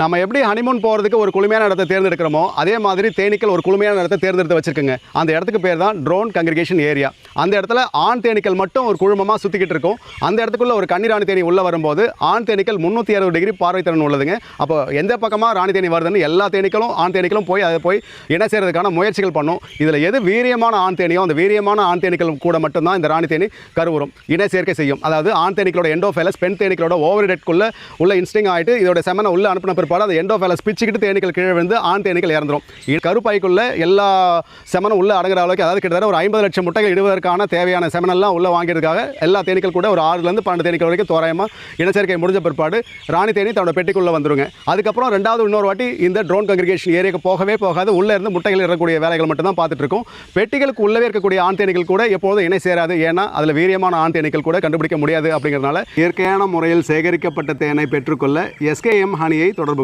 நம்ம எப்படி ஹனிமூன் போகிறதுக்கு ஒரு குளுமையான இடத்தை தேர்ந்தெடுக்கிறோமோ அதே மாதிரி தேனீக்கள் ஒரு குளுமையான இடத்தை தேர்ந்தெடுத்து வச்சிருக்குங்க. அந்த இடத்துக்கு பேர் தான் ட்ரோன் கங்கிரிகேஷன் ஏரியா அந்த இடத்துல ஆண் தேனீக்கள் மட்டும் ஒரு குழுமமாக சுற்றிக்கிட்டு இருக்கும். அந்த இடத்துக்குள்ள ஒரு கன்னி தேனி உள்ளே வரும்போது ஆண் தேனீக்கள் முந்நூற்றி அறுபது டிகிரி பார்வை திறன் உள்ளதுங்க. அப்போ எந்த பக்கமாக ராணி தேனி வருதுன்னு எல்லா தேனீக்களும் ஆண் தேனீக்களும் போய் அதை போய் இணை செய்கிறதுக்கான முயற்சிகள் பண்ணும். இதில் எது வீரியமான ஆண் தேனியோ அந்த வீரியமான ஆண் தேனீக்கள் கூட மட்டும்தான் இந்த ராணி தேனி கருவுறும். இணை சேர்க்கை செய்யும். அதாவது ஆண் தேனீக்களோட எண்டோஃபேலஸ் பெண் தேனீக்களோட ஓவர் டெட்குள்ளே உள்ள இன்ஸ்டிங் ஆகிட்டு இதோட செமனை உள்ள அனுப்பின பிற்பாடு அந்த எண்டோஃபேலஸ் பிச்சுக்கிட்டு தேனீக்கள் கீழே விழுந்து ஆண் தேனீக்கள் இறந்துரும். கருப்பாய்க்குள்ள எல்லா செமனும் உள்ள அடங்குற அளவுக்கு அதாவது கிட்டத்தட்ட ஒரு ஐம்பது லட்சம் முட்டைகள் இடுவதற்கான தேவையான செமனெல்லாம் உள்ள வாங்கிறதுக்காக எல்லா தேனீக்கள் கூட ஒரு ஆறுலேருந்து பன்னெண்டு தேனீக்கள் வரைக்கும் தோராயமாக இனச்சேர்க்கை முடிஞ்ச பிற்பாடு ராணி தேனி தன்னோட பெட்டிக்குள்ளே வந்துருங்க. அதுக்கப்புறம் ரெண்டாவது இன்னொரு வாட்டி இந்த ட்ரோன் கங்கிரிகேஷன் ஏரியாவுக்கு போகவே போகாது. உள்ளே இருந்து முட்டைகள் இருக்கக்கூடிய வேலைகள் மட்டும் தான் பார்த்துட்டு இருக்கும். பெட்டிகளுக்கு உள்ளவே இருக்கக்கூடிய ஆண் தேனீக்கள் கூட எப்போதும் இணை சேராது. ஏன்னா அதில் வீரியமான ஆண் தேனீக்கள் கூட கண்டுபிடிக்க முடியாது அப்படிங்கிறதுனால இயற்கையான முறையில் சேகரிக்கப்பட்ட தேனை பெற்றுக்கொள்ள எஸ்கேஎம் ஹனியை தொடர்பு